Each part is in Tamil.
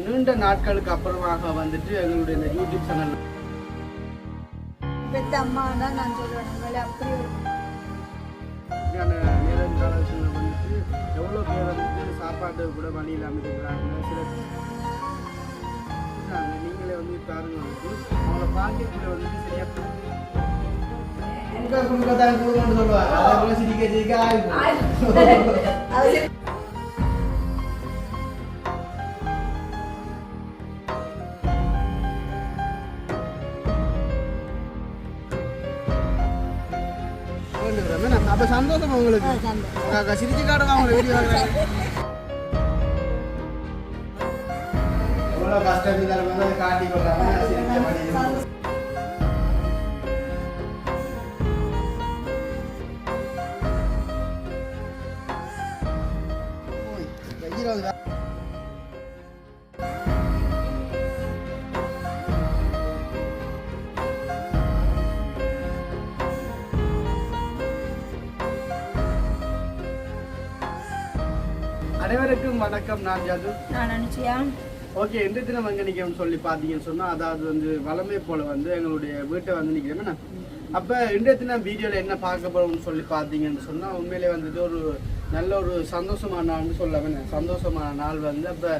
நீண்ட நாட்களுக்கு அப்புறமாக வந்துட்டு எங்களுடைய இந்த யூடியூப் சேனல் பெத்த அம்மா தான் நான் சொல்லுவேன் அப்படி நேரங்காலத்தில் வந்துட்டு எவ்வளோ பேர் வந்துட்டு சாப்பாடு கூட வழி இல்லாமல் இருக்கிறாங்க சில. நீங்களே வந்து பாருங்க வந்துட்டு அவங்கள பார்க்கக்குள்ள வந்துட்டு சரியா கொடுக்கணும்னு சொல்லுவாங்க அதை சிரிக்க சிரிக்க ஆகும் அது அப்ப சந்தோஷம் உங்களுக்கு? சிரிச்சு காட்டுங்க அவங்களை வீடியோ எவ்வளோ கஷ்டம் இருந்தாலும் வந்து அதை காட்டி கொள்ளாம அனைவருக்கும் வணக்கம். நான் ஜாது. நான் ஓகே எந்த தினம் நிற்கணும்னு சொல்லி பார்த்தீங்கன்னு சொன்னால் அதாவது வந்து வளமை போல வந்து எங்களுடைய வீட்டை வந்து நிற்கிறேன் அப்போ இன்றைய தினம் வீடியோவில் என்ன பார்க்க போகிறோம்னு சொல்லி பார்த்தீங்கன்னு சொன்னால் உண்மையிலே வந்துட்டு ஒரு நல்ல ஒரு சந்தோஷமான நாள்னு சொல்ல சந்தோஷமான நாள் வந்து அப்போ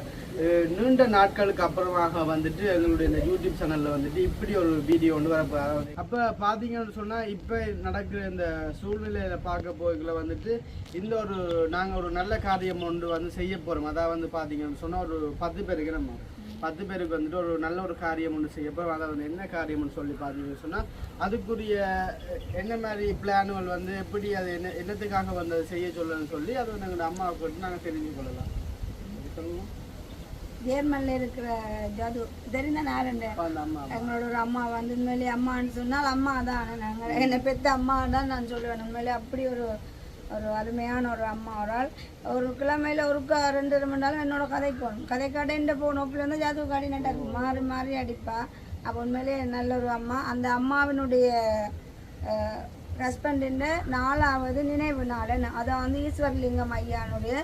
நீண்ட நாட்களுக்கு அப்புறமாக வந்துட்டு எங்களுடைய இந்த யூடியூப் சேனலில் வந்துட்டு இப்படி ஒரு வீடியோ ஒன்று வரப்போ அப்போ பார்த்தீங்கன்னு சொன்னால் இப்போ நடக்கிற இந்த சூழ்நிலையில் பார்க்க போய்க்குள்ள வந்துட்டு இந்த ஒரு நாங்கள் ஒரு நல்ல காரியம் ஒன்று வந்து செய்ய போகிறோம் அதாவது வந்து பார்த்தீங்கன்னு சொன்னால் ஒரு பத்து பேருக்கு நம்ம பத்து பேருக்கு வந்துட்டு ஒரு நல்ல ஒரு காரியம் ஒன்று செய்ய போகிறோம் வந்து என்ன காரியம்னு சொல்லி பார்த்தீங்கன்னு சொன்னால் அதுக்குரிய என்ன மாதிரி பிளானுகள் வந்து எப்படி அது என்ன என்னத்துக்காக வந்து அதை செய்ய சொல்லணும்னு சொல்லி அதை வந்து எங்களோட அம்மாவுக்கு வந்து நாங்கள் தெரிஞ்சு கொள்ளலாம் சொல்லுவோம் ஜேர்மனில் இருக்கிற ஜது. தெரிந்த நாரண்ட எங்களோட ஒரு அம்மா வந்து உண்மையிலே அம்மான்னு சொன்னால் அம்மா தான். நாங்கள் என்னை பெத்த அம்மா தான் நான் சொல்லுவேன். உண்மையிலே அப்படி ஒரு ஒரு அருமையான ஒரு அம்மா ஒரு ஆள். ஒரு கிழமையில ஒருக்கா ரெண்டு ரெண்டு மணி நேரம் என்னோட கதைக்கணும் கதை கடைன்ற போனோப்பில் வந்து ஜாதக காடி நட்டாக்கு மாறி மாறி அடிப்பா. அப்போ உண்மையிலே நல்ல ஒரு அம்மா. அந்த அம்மாவினுடைய ஹஸ்பண்டின் நாலாவது நினைவு நாள் அதை வந்து ஈஸ்வரலிங்கம் ஐயானுடைய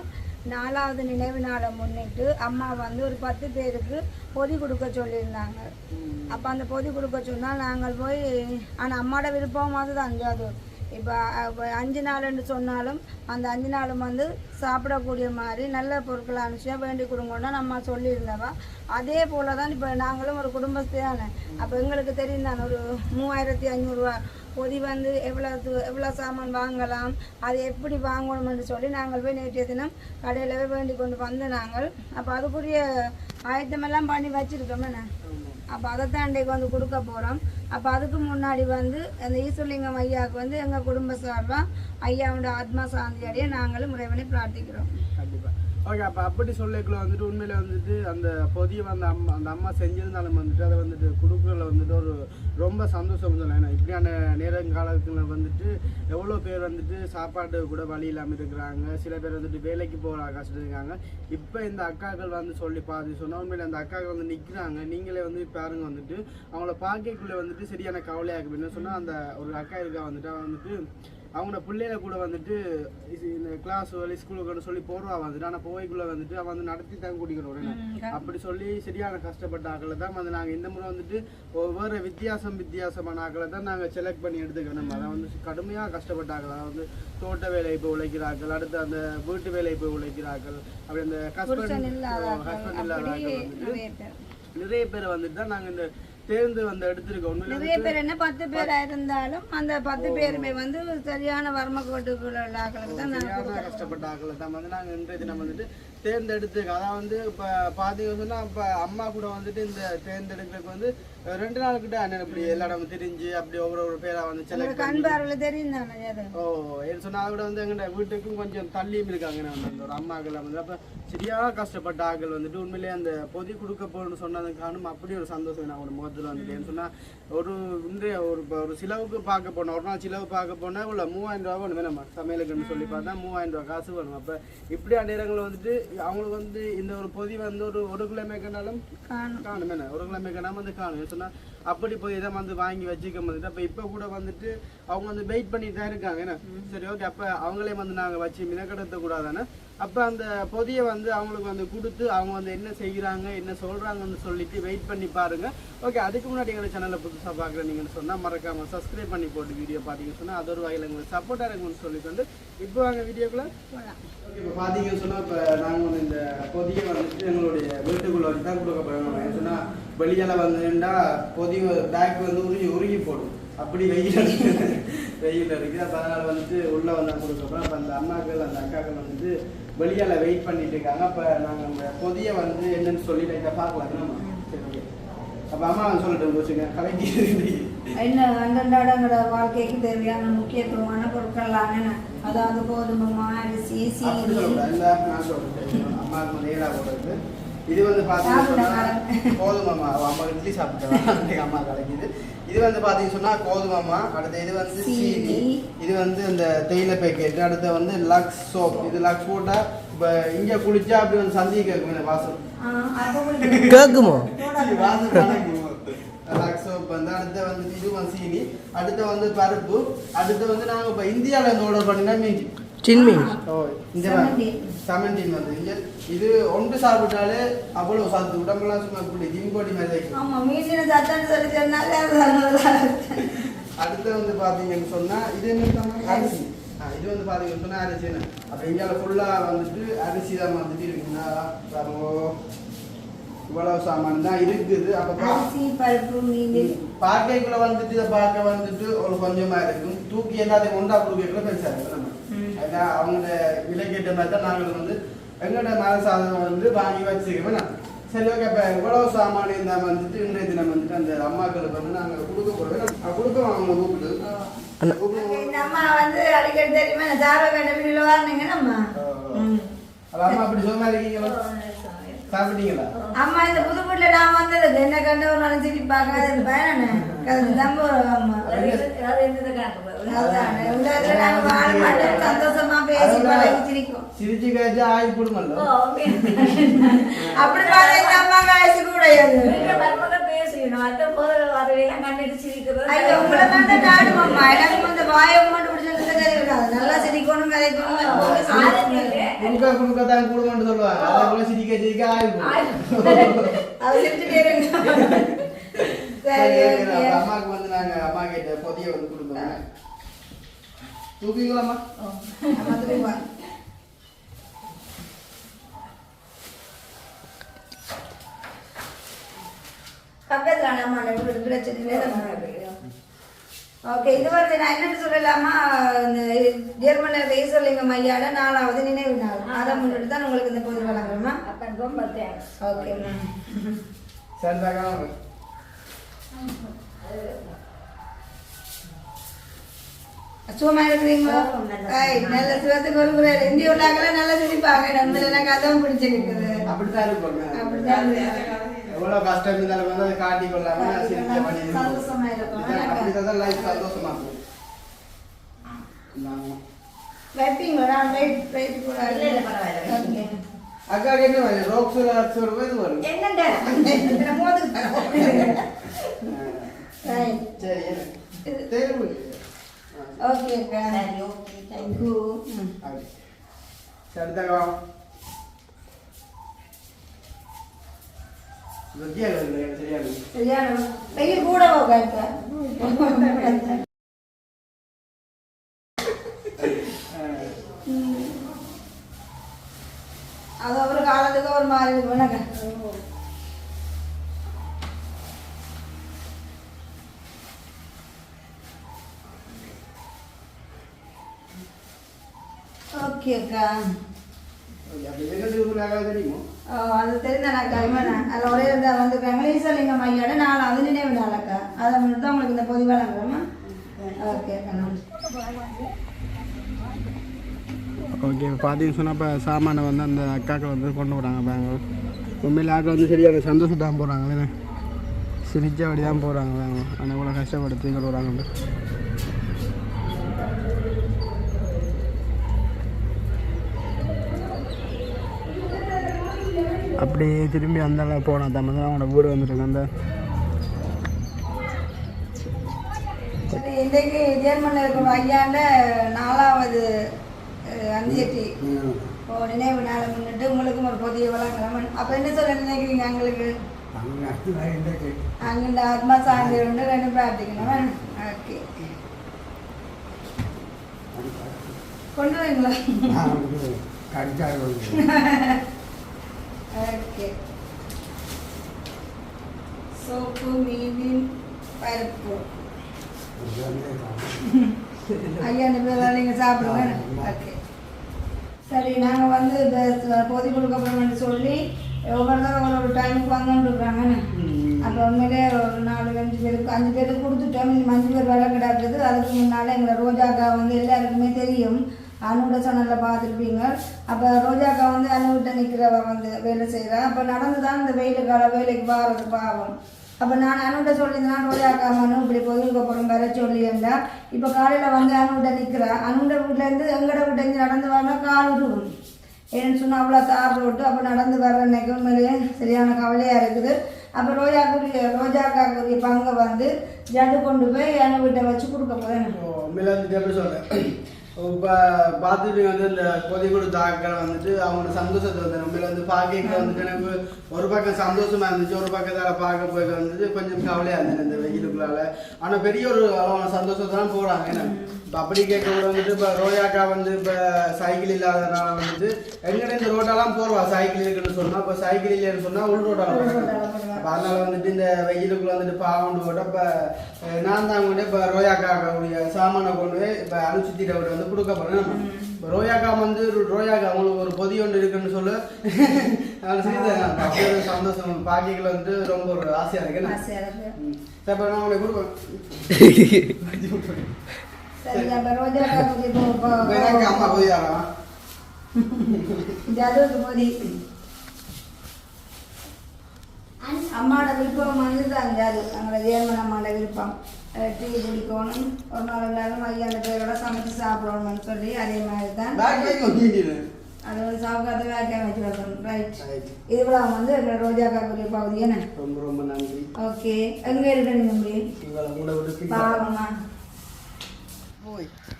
நாலாவது நினைவு நாளை முன்னிட்டு அம்மா வந்து ஒரு பத்து பேருக்கு பொதி கொடுக்க சொல்லியிருந்தாங்க. அப்போ அந்த பொதி கொடுக்க சொன்னால் நாங்கள் போய் ஆனால் அம்மாவோட விருப்பம் தான் அஞ்சாவது இப்போ அஞ்சு நாள்னு சொன்னாலும் அந்த அஞ்சு நாளும் வந்து சாப்பிடக்கூடிய மாதிரி நல்ல பொருட்களை அனுப்பிச்சா வேண்டி கொடுங்கன்னா நம்ம சொல்லியிருந்தவா. அதே போல தான் இப்போ நாங்களும் ஒரு குடும்பஸ்தே அப்போ எங்களுக்கு தெரியும் தான் ஒரு மூவாயிரத்தி ஐநூறுரூவா பொதி வந்து எவ்வளோ எவ்வளோ சாமான் வாங்கலாம் அது எப்படி வாங்கணும்னு சொல்லி நாங்கள் போய் நேற்றைய தினம் கடையில் போய் வேண்டி கொண்டு வந்து நாங்கள் அப்போ அதுக்குரிய ஆயத்தமெல்லாம் பண்ணி வச்சுருக்கோம் என்ன? அப்போ அதைத்தான் இன்றைக்கு வந்து கொடுக்க போகிறோம் அப்போ அதுக்கு முன்னாடி வந்து அந்த ஈஸ்வரலிங்கம் ஐயாவுக்கு வந்து எங்கள் குடும்ப சார்பாக ஐயாவோட ஆத்மா சாந்தி அடைய நாங்களும் இறைவனை பிரார்த்திக்கிறோம். ஓகே அப்போ அப்படி சொல்லக்குள்ள வந்துட்டு உண்மையில் வந்துட்டு அந்த பொதியை வந்து அம்மா அந்த அம்மா செஞ்சிருந்தாலும் வந்துட்டு அதை வந்துட்டு கொடுக்குறதுல வந்துட்டு ஒரு ரொம்ப சந்தோஷம் சொல்லலாம் ஏன்னா இப்படியான நேரங்காலத்தில் வந்துட்டு எவ்வளோ பேர் வந்துட்டு சாப்பாடு கூட வழி இல்லாமல் இருக்கிறாங்க. சில பேர் வந்துட்டு வேலைக்கு போகிற கஷ்டம் இருக்காங்க. இப்போ இந்த அக்காக்கள் வந்து சொல்லி பார்த்து சொன்னால் உண்மையில் அந்த அக்காக்கள் வந்து நிற்கிறாங்க நீங்களே வந்து பாருங்க வந்துட்டு அவங்கள பார்க்கக்குள்ளே வந்துட்டு சரியான கவலையாக அப்படின்னு சொன்னால் அந்த ஒரு அக்கா இருக்கா வந்துட்டு வந்துட்டு அவங்களோட பிள்ளையில கூட வந்துட்டு இந்த கிளாஸ் வழி ஸ்கூலுக்கு சொல்லி போடுவா வந்துட்டு. ஆனால் போய்க்குள்ள வந்துட்டு அவன் வந்து நடத்தி தான் கூட்டிக்கணும் உடனே அப்படி சொல்லி சரியான கஷ்டப்பட்ட ஆக்களை தான் வந்து நாங்கள் இந்த முறை வந்துட்டு ஒவ்வொரு வித்தியாசம் வித்தியாசமான ஆக்களை தான் நாங்கள் செலக்ட் பண்ணி எடுத்துக்கணும் அதை வந்து கடுமையாக கஷ்டப்பட்ட ஆக்கள் அதாவது தோட்ட வேலை போய் உழைக்கிறார்கள் அடுத்து அந்த வீட்டு வேலை போய் உழைக்கிறார்கள். அப்படி அந்த ஹஸ்பண்ட் ஹஸ்பண்ட் இல்லாத நிறைய பேர். வந்துட்டு தான் நாங்கள் இந்த தேர்ந்து வந்து எடுத்திருக்கோம் உண்மையிலே நிறைய பேர் என்ன பத்து பேரா இருந்தாலும் அந்த பத்து பேருமே வந்து சரியான வர்ம கோட்டுக்குள்ள உள்ள ஆட்களுக்கு தான் கஷ்டப்பட்ட ஆக்களை தான் வந்து நாங்கள் இன்றைய தினம் வந்துட்டு தேர்ந்தெடுத்து அதான் வந்து இப்போ பார்த்தீங்கன்னு சொன்னால் இப்போ அம்மா கூட வந்துட்டு இந்த தேர்ந்தெடுக்கிறதுக்கு வந்து ரெண்டு நாள் கிட்ட அண்ணன் இப்படி எல்லா இடமும் திரிஞ்சு அப்படி ஒவ்வொரு ஒரு பேராக வந்து செலக்ட் தெரியும் ஓ என்ன சொன்னால் அதை விட வந்து எங்கள்ட வீட்டுக்கும் கொஞ்சம் தள்ளியும் இருக்காங்க அந்த ஒரு அம்மாக்கள் வந்து. அப்போ சரியாக கஷ்டப்பட்ட ஆக்கள் வந்துட்டு உண்மையிலேயே அந்த பொதி கொடுக்க போகணும்னு சொன்னதுக்கு காரணம் அப்படி ஒரு சந்தோஷம் நான் ஒரு முகத்தில் வந்துட்டு. ஏன்னு சொன்னால் ஒரு இன்றைய ஒரு ஒரு சிலவுக்கு பார்க்க போனோம் ஒரு நாள் சிலவு பார்க்க போனால் இவ்வளோ மூவாயிரம் ரூபா வேணும் வேணுமா சமையலுக்குன்னு சொல்லி பார்த்தா மூவாயிரம் ரூபா காசு வேணும் அப்போ இப்படியா நேரங்களில் வந்துட்டு அவங்களுக்கு வந்து இந்த ஒரு பொதி வந்து ஒரு ஒரு கிலோமே கண்டாலும் காணும். காணும். என்ன? ஒரு கிழமை காணாம வந்து காணும். சொன்னா அப்படி போய் இதை வந்து வாங்கி வச்சுக்க வந்துட்டு அப்ப இப்ப கூட வந்துட்டு அவங்க வந்து வெயிட் பண்ணிட்டு தான் இருக்காங்க. என்ன? சரி ஓகே அப்ப அவங்களே வந்து நாங்க வச்சு மினக்கடத்த கூடாதானே அப்போ அந்த பொதியை வந்து அவங்களுக்கு வந்து கொடுத்து அவங்க வந்து என்ன செய்கிறாங்க என்ன சொல்கிறாங்கன்னு சொல்லிட்டு வெயிட் பண்ணி பாருங்கள் ஓகே அதுக்கு முன்னாடி எங்களை சேனலை புதுசாக பார்க்குறீங்கன்னு சொன்னால் மறக்காமல் சப்ஸ்கிரைப் பண்ணி போட்டு வீடியோ பார்த்தீங்கன்னு சொன்னால் அது ஒரு வகையில் எங்களுக்கு சப்போர்ட்டாக இருக்குன்னு சொல்லிட்டு வந்து இப்போ வாங்க வீடியோக்குள்ளே. இப்போ பார்த்தீங்கன்னு சொன்னால் இப்போ நாங்கள் வந்து இந்த பொதியை வந்துட்டு எங்களுடைய வீட்டுக்குள்ளே வச்சு தான் கொடுக்க போகிறோம் சொன்னால் வெளியால் வந்துட்டா பொதி பேக் வந்து உருகி உருகி போடும். அப்படி வெயில் வெயில் இருக்குது அப்போ அதனால் வந்துட்டு உள்ளே வந்தால் கொடுக்கப்போம் அப்போ அந்த அம்மாக்கள் அந்த அக்காக்கள் வந்துட்டு வெளியால் வெயிட் பண்ணிட்டு இருக்காங்க. அப்போ நாங்கள் அந்த பொதியை வந்து என்னன்னு சொல்லி லைட்டாக பார்க்கலாம்? நம்ம சரி ஓகே அப்போ அம்மா சொல்லிட்டு வச்சுங்க கலக்கி என்ன அந்தண்டாடங்கிற வாழ்க்கைக்கு தேவையான முக்கியத்துவமான பொருட்கள்லாம் என்ன அதாவது கோதுமை அரிசி சீனி. நான் சொல்கிறேன் அம்மாவுக்கு நேராக போடுறது இது வந்து பார்த்தீங்கன்னா சாப்பிடுங்க. கோதுமை மாவு. அம்மா இட்லி சாப்பிட்டேன் அம்மா கிடைக்குது. இது வந்து பார்த்தீங்கன்னு சொன்னால் கோதுமை மா அடுத்து இது வந்து சீனி. இது வந்து இந்த தேயிலை பேக்கெட் அடுத்து வந்து லக்ஸ் சோப். இது லக்ஸ் போட்டால் இப்போ இங்கே குளிச்சா அப்படி வந்து சந்தி கேட்கும். வாசம். ஆ, அப்ப உங்களுக்கு கேக்குமோ? வாசம் லக்ஸ் சோப் வந்து அடுத்து வந்து இது வந்து சீனி. அடுத்து வந்து பருப்பு. அடுத்து வந்து நாங்கள் இப்போ இந்தியாவில் இருந்து ஆர்டர் பண்ணினா மீஞ்சி சின்மீன் ஓ இந்த Seventeen. செவன்டீன் வந்து. இங்க இது ஒன்று சாப்பிட்டாலே அவ்வளவு சத்து உடம்பெல்லாம் சும்மா இப்படி ஜிம் பாடி மாதிரி சொன்னாலே. அடுத்து வந்து பாத்தீங்கன்னு சொன்னா இது என்ன அரிசி. இது வந்து பாத்தீங்கன்னு சொன்னா அரிசி அப்ப இந்தியாவில் ஃபுல்லா வந்துட்டு அரிசி தான் வந்துட்டு இருக்குன்னா இவ்வளவு சாமான் தான் இருக்குது. அப்ப பார்க்கைக்குள்ள வந்துட்டு இதை பார்க்க வந்துட்டு ஒரு கொஞ்சமா இருக்கும். தூக்கி எல்லாத்தையும் ஒன்றா கொடுக்கக்குள்ள பெருசா இருக்கு நம்ம? அதான் அவங்களோட விலை கேட்ட மாதிரி தான் நாங்கள் வந்து எங்களோட மர சாதனம் வந்து வாங்கி வச்சுக்கிறோம். நான் சரி ஓகே இப்போ இவ்வளவு சாமான் இருந்தால் வந்துட்டு இன்றைய தினம் வந்துட்டு அந்த அம்மாக்களுக்கு வந்து நாங்கள் கொடுக்க போகிறோம் கொடுக்க வாங்க கூப்பிட்டு. இந்த அம்மா வந்து அடிக்கடி தெரியுமா சார வேண்ட வீடுல வாங்கினீங்க நம்ம ம். அப்ப அம்மா அப்படி சும்மா இருக்கீங்களா சாப்பிட்டீங்களா? அம்மா இந்த புது வீட்டுல நான் வந்தது. என்ன கண்ட ஒரு நாள் பயனே சந்தோஷமா பேசி சிரிச்சு காய்ச்சி அப்படி பார்த்தா அம்மா காய்ச்சி கூடாது ஐயோ உங்களை கண்ட நாடு அம்மா எனக்கு இந்த வாயை மட்டும் பிடிச்சது நல்லா சிரிக்கணும் குடுக்க குடுக்க தான் கூடுமென்று சொல்லுவாங்க அதை போல சிரிக்க சிரிக்க அப்ப அம்மாவுக்கு வந்து நாங்க அம்மா கிட்ட பொதிய வந்து கொடுப்போம் தூக்குவீங்களாம்மா அம்மா திரும்ப பக்கத்துல நம்ம பிரச்சனை ஓகே இது வந்து நான் என்னன்னு சொல்லலாமா? இந்த ஜெர்மனில் வேசலிங்க மையாட நாலாவது நினைவு நாள். அதை முன்னிட்டு தான் உங்களுக்கு இந்த பொது வழங்குறோமா? ஓகே சரி தாங்க சும்மா இருக்கிறீங்களா நல்ல சுகத்துக்கு ஒரு குரல். இந்திய உள்ளாக்கெல்லாம் நல்லா சிரிப்பாங்க. நம்ம எனக்கு அதான் பிடிச்சிருக்குது. அப்படித்தான் இருப்பாங்க. அப்படித்தான். எவ்வளவு கஷ்டம் இருந்தாலும் வந்து அதை காட்டி கொள்ளாம சிரிக்க பண்ணி சந்தோஷமா இருக்கும். அப்படிதான் லைஃப் சந்தோஷமா இருக்கும் இந்தாங்க. வைப்பீங்களா நான் வெயிட் வெயிட் கூட ஓகே அக்காக்கு என்ன வரும் ரோக்ஸ் லாக்ஸ் வரும் இது வரும் என்னண்டா இந்த மோது ரைட் சரி தெரியும் ஓகே அக்கா ஓகே தேங்க் யூ சரி தாங்க வாங்க வெட்டியா இல்லை சரியா இருக்கு சரியான வெயில் கூட அது ஒரு காலத்துக்கு ஒரு மாதிரி ஓகே அக்கா அப்படி எங்களுக்கு ஊருக்காக தெரியுமோ ஓ, அது தெரிந்தனாக்கா இவனா அதில் ஒரே இந்த வந்து வெங்கடேசலிங்கம் ஐயோட அது நினைவு நாளக்கா அதை மட்டும் தான் உங்களுக்கு இந்த பொதுவாக வழங்குறோமா ஓகே ஓகே பார்த்தீங்கன்னு சொன்னால் இப்போ சாமானை வந்து அந்த அக்காக்கள் வந்து கொண்டு வராங்க பேங்களூர் உண்மையில் ஆக்கள் வந்து சரியான சந்தோஷம் தான் போகிறாங்களே சிரிச்ச தான் போகிறாங்க பேங்களூர் ஆனால் இவ்வளோ கஷ்டப்படுத்தி கொண்டு வராங்க. அப்படியே திரும்பி அந்த போனால் தான். வந்து அவங்களோட வீடு வந்துருக்கு அந்த சரி இன்றைக்கு ஜெர்மனில் இருக்கிற ஐயாண்ட நாலாவது ஓ நினைவு நாளை முன்னிட்டு உங்களுக்கும் ஒரு புதிய வழங்கலாம் அப்போ என்ன சொல்ல நினைக்கிறீங்க எங்களுக்கு அங்கே ஆத்மா சாந்தி உண்டு ரெண்டு பிரார்த்திக்கணும்? ஓகே. கொண்டு வரீங்களா? ஓகே சோப்பு மீன் பருப்பு ஐயா இந்த பேர் நீங்கள் சாப்பிடுங்க ஓகே சரி நாங்கள் வந்து பொதி கொடுக்க போகிறோம்னு சொல்லி ஒவ்வொரு தடவை ஒரு ஒரு டைமுக்கு வந்துட்டுருக்காங்க அப்போ உண்மையிலே ஒரு நாலு அஞ்சு பேருக்கு அஞ்சு பேருக்கு கொடுத்துட்டோம் அஞ்சு பேர் வேலை கிடக்குது அதுக்கு முன்னால் எங்களை ரோஜாக்கா வந்து எல்லாருக்குமே தெரியும் அனுட சேனலில் பார்த்துருப்பீங்க. அப்போ ரோஜாக்கா வந்து அனுகிட்ட நிற்கிறவ வந்து வேலை செய்கிறா அப்போ நடந்து தான் இந்த வெயில் கால வேலைக்கு பாடுறது பாவம். அப்போ நான் அனுகிட்ட சொல்லியிருந்தேன் ரோஜாக்கா மனு இப்படி கோயிலுக்கு போகிறோம் வர சொல்லியிருந்தா இப்போ காலையில் வந்து அனுகிட்ட நிற்கிறா அனுகிட்ட வீட்டிலேருந்து எங்கட வீட்டிலேருந்து நடந்து வாங்க கால் உருவும் ஏன்னு சொன்னால் அவ்வளோ தார் ரோட்டு அப்போ நடந்து வர்ற அன்னைக்கு உண்மையிலேயே சரியான கவலையாக இருக்குது. அப்போ ரோஜாக்குரிய ரோஜாக்காக்குரிய பங்கை வந்து ஜட்டு கொண்டு போய் என் வீட்டை வச்சு கொடுக்க போகிறேன் இப்போ பார்த்துட்டு வந்து இந்த கொதி கொடுத்த வந்துட்டு அவங்களோட சந்தோஷத்தை வந்து உண்மையில வந்து பார்க்க வந்துட்டு எனக்கு ஒரு பக்கம் சந்தோஷமா இருந்துச்சு ஒரு பக்கத்தால் பார்க்க போய் வந்துட்டு கொஞ்சம் கவலையா இருந்தது இந்த வெயிலுக்குள்ளால. ஆனா பெரிய ஒரு அளவான சந்தோஷத்தான் போறாங்க இப்போ அப்படி கேட்க வந்துட்டு இப்போ ரோயாக்கா வந்து இப்போ சைக்கிள் இல்லாதனால வந்துட்டு எங்கிட்ட இந்த ரோட்டெல்லாம் போடுவா சைக்கிள் இருக்குன்னு சொன்னா இப்போ சைக்கிள் இல்லைன்னு சொன்னா உள் ரோட்டால அப்போ அதனால வந்துட்டு இந்த வெயிலுக்குள்ள வந்துட்டு பாவண்டு போட்டு இப்போ நான் தான் கொண்டு இப்போ ரோயாக்காவுடைய சாமானை கொண்டு போய் இப்போ அனுச்சித்திட்ட விட்டு வந்து கொடுக்க போறேன். நம்ம இப்போ ரோயாக்கா வந்து ரோயாக்கா அவங்களுக்கு ஒரு பொதி ஒன்று இருக்குன்னு சொல்லு. ஒரு சந்தோஷம் பாக்கிகள் வந்து ரொம்ப ஒரு ஆசையா இருக்கு. என்ன? ஆசையாக இருக்கு. சரி இப்போ நான் உனக்கு கொடுப்பேன். சரி அப்போ ரோஜாக்காக்குரிய இப்போ இப்போ எனக்கு அம்மா இப்போ பொதி தரா ஜதுவுக்கு போதி அம்மாவோட விருப்பம் வந்து தான் ஜாது அங்கே ஜெயமன் அம்மாவோட விருப்பம் டீ குடிக்கணும் ஒரு நாள் எல்லாரும் ஐயாண்ட பேரோட சமைச்சு சாப்பிடணும்னு சொல்லி அதே மாதிரி தான் அது வந்து சாப்பிடாத வேக்கையாக வச்சு வைக்கணும் ரைட் Right. இதுபோல வந்து எங்க ரோஜாக்காக்குரிய பகுதி என்ன ரொம்ப ரொம்ப நன்றி ஓகே எங்கே இருக்க நீங்க முடியும் உங்களை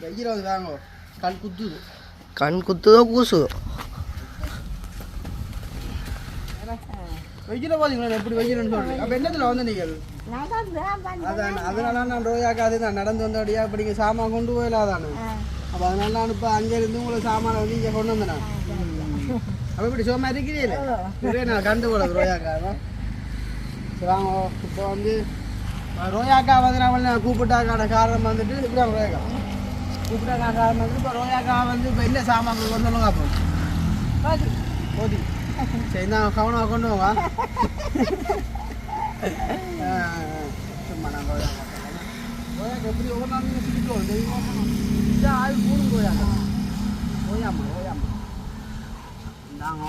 கூட விட்டு பிரிக்க பாவம்மா போய் வெயில் வந்து வாங்க கண் குத்துது. கண் குத்துதோ கூசுதோ? வெயில பாத்தீங்களா எப்படி வெயில்னு சொல்றேன் அப்ப என்னத்துல வந்து நீங்கள்? அதான் அதனால நான் ரோயாக்கா அதுதான் நடந்து வந்தபடியா இப்ப நீங்க சாமான் கொண்டு போயிடாதானே அப்ப அதனால நான் இப்ப அங்க இருந்து உங்களுக்கு சாமானை வந்து இங்க கொண்டு வந்தேன்? நான். அப்ப இப்படி சோமா இருக்கிறீங்களே? ஒரே நான் கண்டு போல ரோயாக்கா சரி வாங்க இப்போ வந்து ரோயாக்கா வந்து நான் கூப்பிட்டாக்கான காரணம் வந்துட்டு இப்படி ரோயாக்கா. கூப்பிட்டாக்கான காரணம் வந்து இப்போ ரோயாக்கா வந்து இப்போ என்ன சாமான் கொண்டு சொல்லுங்க அப்போ போதி சரி நான் கவனமாக கொண்டு வா சும்மா நான் ரோயாக்கா ரோயாக்கா எப்படி ஒவ்வொரு நாள் நீங்கள் சிரிக்கணும் தெரியுமா இந்த ஆள் கூடும் ரோயாக்கா ரோயாம்மா ரோயாம்மா இந்தாங்க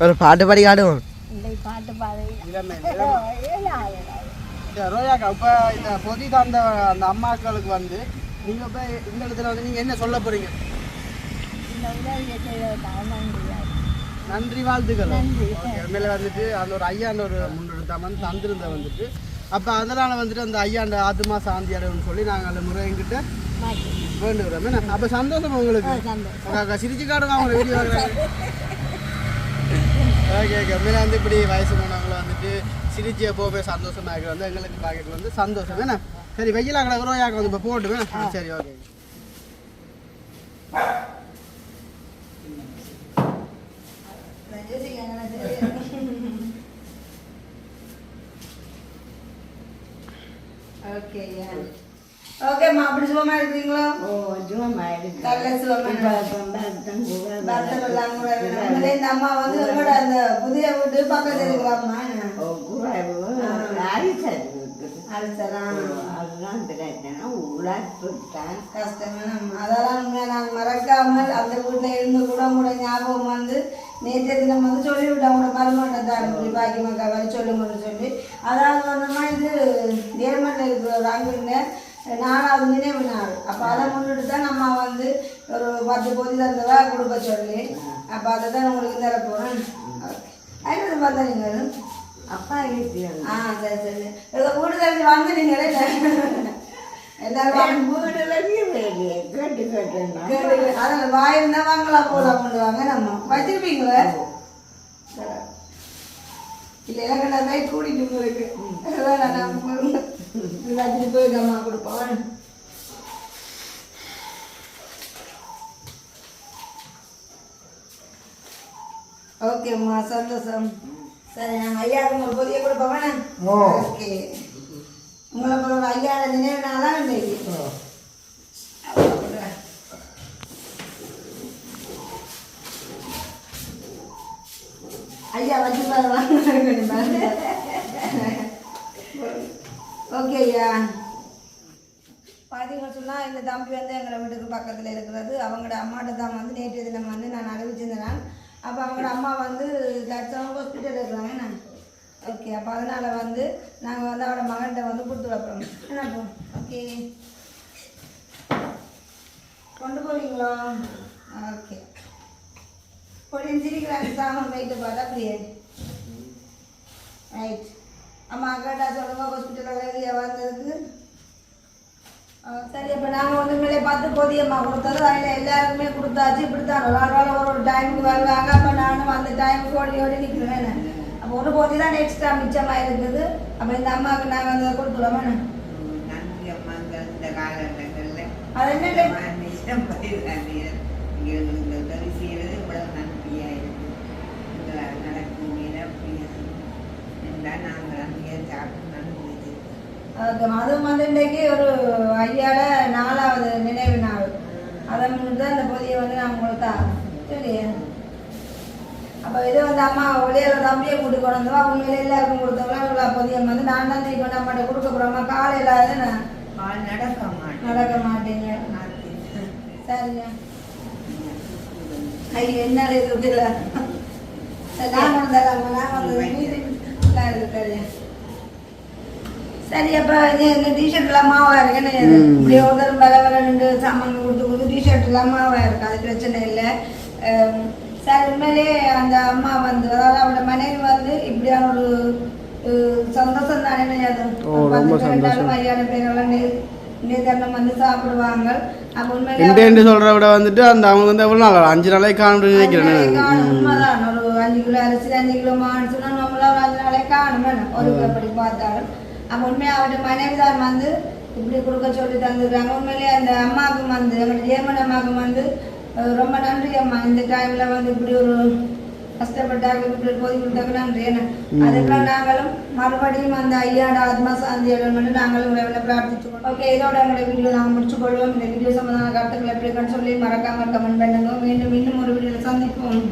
ஒரு பாட்டு பாடி காடுவோம் பாட்டு பாடு ரோயாக்கா இப்போ இந்த பொதி தந்த அந்த அம்மாக்களுக்கு வந்து நீங்கள் இப்போ இந்த இடத்துல வந்து நீங்கள் என்ன சொல்ல போறீங்க இந்த உதவியை செய்வதற்காக நன்றி நன்றி வாழ்த்துக்கள் மேலே வந்துட்டு அந்த ஒரு ஐயாண்ட ஒரு முன்னெடுத்த வந்து தந்திருந்த வந்துட்டு அப்போ அதனால வந்துட்டு அந்த ஐயாண்ட ஆத்மா சாந்தி அடைவுன்னு சொல்லி நாங்கள் அந்த முறைங்கிட்ட வேண்டுகிறோம் என்ன அப்போ சந்தோஷம் உங்களுக்கு அக்கா சிரிச்சு காடுங்க அவங்க வீடியோ ஓகே ஓகே. வந்து இப்படி வயசு போனவங்கள வந்துட்டு சிரிச்சு போய் சந்தோஷமா இருக்கிற வந்து எங்களுக்கு பாக்கெட் வந்து சந்தோஷம். என்ன? சரி வெயிலாக கிடக்குறோம் யாக்க வந்து இப்போ போட்டு வேணா சரி ஓகே. ஓகே ஓகேம்மா அப்படி சுகமா இருக்கிறீங்களா? நல்ல சுகமா பர்த்தர் எல்லாம் கூட உண்மையிலே இந்த அம்மா வந்து உங்களோட அந்த புதிய வீட்டு பக்கத்துல இருக்கிறாம்மா அரிசரா கஷ்டமே அதெல்லாம் மறக்காமல் அந்த வீட்டில் இருந்து கூட கூட ஞாபகம் வந்து நேற்று தினம் வந்து சொல்லிவிட்டேன் உங்களோட மருமகனை தான் இப்படி பாக்கி மக்கா வர சொல்லுங்கன்னு சொல்லி. அதாவது வந்தோம்னா இது ஏர்மனில் இருக்கிற ஒரு அங்கிருந்த நாலாவது நினைவு நாள் அப்போ அதை முன்னிட்டு தான் நம்ம வந்து ஒரு பத்து பொதி தந்தவா கொடுக்க சொல்லி அப்போ அதை தான் உங்களுக்கு தர போகிறேன் ஐநூறு பார்த்தா நீங்கள் அப்பா ஆ சரி சரி. ஏதோ வீடு தெரிஞ்சு வந்துட்டீங்களே எல்லாரும் வீடுல கேட்டு கேட்டு- அதான் வாயிருந்தா வாங்கலாம் போலாம் கொண்டு வாங்க நம்ம வச்சிருப்பீங்களா சரி. இல்லை எனக்கு நைட் கூட்டிட்டு உங்களுக்கு வேணாம் நான் இது வச்சுட்டு போய் அம்மா கொடுப்போம் ஓகேம்மா சந்தோஷம் சரி நாங்கள் ஐயாவுக்கு ஒரு பொதிய கொடுப்போம் வேணாம் ஓகே உங்களை போல ஒரு ஐயாவோட நினைவு நாள் தான் இன்னைக்கு ஐயா வச்சு பாருங்க ஓகே ஐயா பார்த்தீங்கன்னு சொன்னால் இந்த தம்பி வந்து எங்களை வீட்டுக்கு பக்கத்தில் இருக்கிறது. அவங்களோட அம்மாட்ட தான் வந்து நேற்று தினம் வந்து நான் அறிவிச்சிருந்தேன். அப்போ அவங்களோட அம்மா வந்து தட்சம் ஹாஸ்பிட்டல் இருக்கிறாங்க என்ன? ஓகே அப்போ அதனால் வந்து நாங்கள் வந்து அவரோட மகன்கிட்ட வந்து கொடுத்து வைப்போம் என்ன போ ஓகே கொண்டு போவீங்களா ஓகே பொடியும் சிரிக்கிறாங்க சாமான் வைத்து பார்த்தா அப்படியே ரைட் அம்மா கேட்டா சொல்லுங்க ஹாஸ்பிட்டலில் வந்ததுக்கு ஆ, சரி அப்போ நாங்கள் வந்து மேலே பார்த்து போதியம்மா கொடுத்தது அதில் எல்லாருக்குமே கொடுத்தாச்சு. இப்படித்தான் ஒரு ஆள் வேலை ஒரு ஒரு டைமுக்கு வருவாங்க. அப்போ நானும் அந்த டைமுக்கு ஓடி ஓடி நிற்கிறேன் அப்போ ஒரு போதி தான் எக்ஸ்ட்ரா மிச்சமாக இருக்குது. அப்போ இந்த அம்மாவுக்கு நாங்கள் வந்து கொடுத்துருவோம் நன்றி அம்மா இந்த காலகட்டங்களில். அது என்ன டைம் நிச்சயம் பயிர்காண்டியர் எங்களுக்கு இந்த உதவி செய்கிறது இவ்வளவு நன்றியாக இருக்கு இந்த நடக்கும் அப்படியா என்றால் நாங்கள் அங்கே சாப்பிட்டு நன்றி அதுக்கு அதுவும் வந்து இன்றைக்கு ஒரு ஐயாட நாலாவது நினைவு நாள். அதை முன்னிட்டு இந்த பொதியை வந்து நான் உங்களுக்கு சரி அப்போ இது வந்து அம்மா வெளியில தம்பியை கூட்டி கொண்டு வந்தவா உண்மையில எல்லாருக்கும் கொடுத்தவங்களா இவ்வளோ பொதியம் வந்து நான் தான் திருப்பி நம்மகிட்ட கொடுக்க போகிறோம்மா காலையில் அது நான் கால் நடக்க மாட்டேன். நடக்க மாட்டீங்க. சரிங்க. ஐயோ என்ன இருக்குல்ல நான் வந்தேன் நான் வந்து சரியா சரி அப்போ இந்த டிஷர்ட்லாம் மாவா இருக்கு என்ன இது? இப்படி ஒருத்தர் வர வர ரெண்டு சாமான் கொடுத்து கொடுத்து டிஷர்ட்லாம் மாவா இருக்கு அது பிரச்சனை இல்லை சரி உண்மையிலே அந்த அம்மா வந்து அதாவது அவரோட மனைவி வந்து இப்படியான ஒரு சந்தோஷம் தானே சந்தோஷம். ஐயாயிரம் பேரெல்லாம் நேதர்ணம் வந்து சாப்பிடுவாங்க அப்போ உண்மையிலே சொல்கிறத விட வந்துட்டு அந்த அவங்க வந்து எவ்வளோ நாள் அஞ்சு நாளைக்கு காணும்னு நினைக்கிறேன். உண்மைதான். ஒரு அஞ்சு கிலோ அரிசி அஞ்சு கிலோ மான்னு சொன்னா நம்மளாம் ஒரு அஞ்சு நாளைக்கு காணும்? ஒரு கிலோ அப்படி பார்த்தாலும் அப்போ உண்மையாக அவருடைய மனைவி தான் வந்து இப்படி கொடுக்க சொல்லி தந்துருக்காங்க. உண்மையிலேயே அந்த அம்மாவுக்கு வந்து எங்களுடைய ஜெயமன் அம்மாவுக்கு வந்து ரொம்ப நன்றி அம்மா. இந்த டைம்ல வந்து இப்படி ஒரு கஷ்டப்பட்டாங்க இப்படி போய் கொடுத்தாங்க நன்றி என்ன அதுக்கெல்லாம் நாங்களும் மறுபடியும் அந்த ஐயாட ஆத்மா சாந்தி மட்டும் நாங்களும் உறவில் பிரார்த்திச்சுக்கோம் ஓகே இதோட எங்களுடைய வீடியோ நாங்கள் முடிச்சுக்கொள்வோம். இந்த வீடியோ சம்பந்தமான கருத்துக்கள் எப்படி இருக்குன்னு சொல்லி மறக்காம கமெண்ட் பண்ணுங்க. மீண்டும் இன்னும் ஒரு வீடியோவில் சந்திப்போம்.